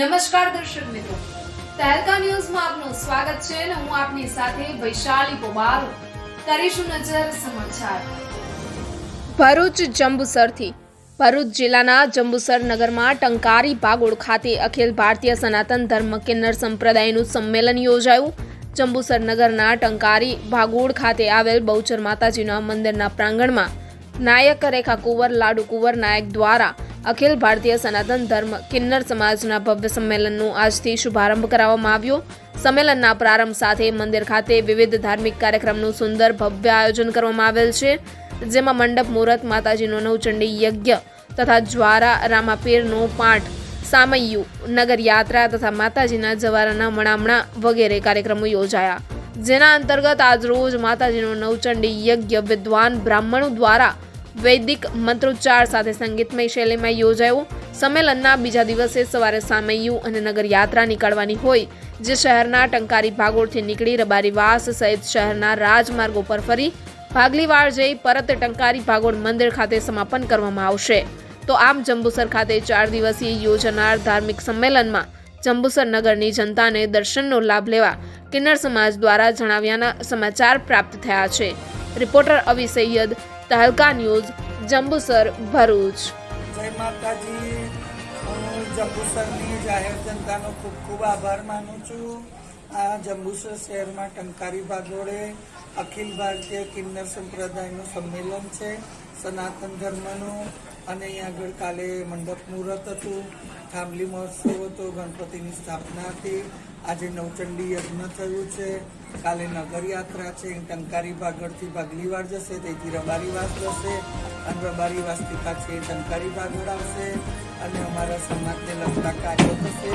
નમસ્કાર દર્શક મિત્રો. તહેલકા ન્યૂઝમાં આપનું સ્વાગત છે અને હું આપની સાથે વૈશાલી પોબારો કરીશું નજર સમાચાર. ભરૂચ જંબુસરથી. ભરૂચ જિલ્લાના જંબુસર નગરમાં ટંકારી ભાગોળ ખાતે અખિલ ભારતીય સનાતન ધર્મ કિન્નર સંપ્રદાયનું સંમેલન યોજાયું. જંબુસર નગરના ટંકારી ભાગોળ ખાતે આવેલ બહુચર માતાજીના મંદિરના પ્રાંગણમાં નાયક રેખા કુંવર, લાડુ કુંવર નાયક દ્વારા અખિલ ભારતીય સનાતન ધર્મ કિન્નર સમાજના ભવ્ય સંમેલનનું આજથી શુભારંભ કરાવવામાં આવ્યો. સંમેલનના પ્રારંભ સાથે મંદિર ખાતે વિવિધ ધાર્મિક કાર્યક્રમનું સુંદર ભવ્ય આયોજન કરવામાં આવેલ છે, જેમાં મંડપ, મુહૂર્ત, માતાજીનો નવચંડી યજ્ઞ તથા જ્વારા, રામાપીરનો પાઠ, સામૈયું નગર યાત્રા તથા માતાજીના જવારાના મણામણા વગેરે કાર્યક્રમો યોજાયા. જેના અંતર્ગત આજરોજ માતાજીનો નવચંડી યજ્ઞ વિદ્વાન બ્રાહ્મણો દ્વારા વૈદિક મંત્રોચ્ચાર સાથે સંગીતમય શૈલીમાં યોજાયું. સંમેલનના બીજા દિવસે સવારે સામૈયું અને નગર યાત્રા નીકળવાની હોય, જે શહેરના ટંકારી ભાગોળથી નીકળી રબારીવાસ સહિત શહેરના રાજમાર્ગો પર ફરી ભાગલીવાડ જઈ પરત ટંકારી ભાગોળ મંદિર ખાતે સમાપન કરવામાં આવશે. તો આમ જંબુસર ખાતે ચાર દિવસીય યોજાનાર ધાર્મિક સંમેલનમાં જંબુસર નગરની જનતાને દર્શનનો લાભ લેવા કિન્નર સમાજ દ્વારા જણાવ્યાના સમાચાર પ્રાપ્ત થયા છે. Reporter Avi Saiyed Tehelka news, Jambusar Bharuch. જય માતાજી. હું જંબુસરની જાહેર જનતાનો ખૂબ ખૂબ આભાર માનું છું. આ જંબુસર શહેરમાં ટંકારી ભાગોળે અખિલ ભારતીય કિન્નર સંપ્રદાયનું સંમેલન છે. સનાતન ધર્મનું. અને અહીં આગળ કાલે મંડપ મુહૂર્ત હતું. થાંભલી મહોત્સવ હતો. ગણપતિની સ્થાપના હતી. આજે નવચંડી યજ્ઞ થયું છે. કાલે નગરયાત્રા છે. ટંકારી ભાગળથી ભાગલીવાડ જશે તેથી રબારીવાસ જશે અને રબારીવાસથી પાછી ટંકારી ભાગોળ આવશે અને અમારા સમાજને લગતા કાર્યો થશે.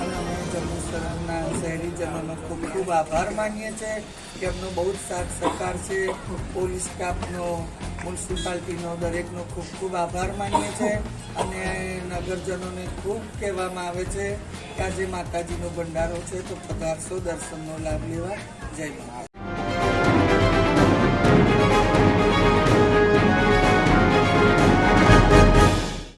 અને અમે જંબુસરના શહેરીજનોનો ખૂબ ખૂબ આભાર માનીએ છીએ કે એમનો બહુ જ સાથ સહકાર છે. પોલીસ સ્ટાફનો, મ્યુનિસિપાલિટીનો દરેકનો ખૂબ ખૂબ આભાર માનીએ છીએ. અને નગરજનોને ખૂબ કહેવામાં આવે છે કે આજે માતાજીનો ભંડારો છે, તો પધારશો, દર્શનનો લાભ લેવા. જય મહારાજ.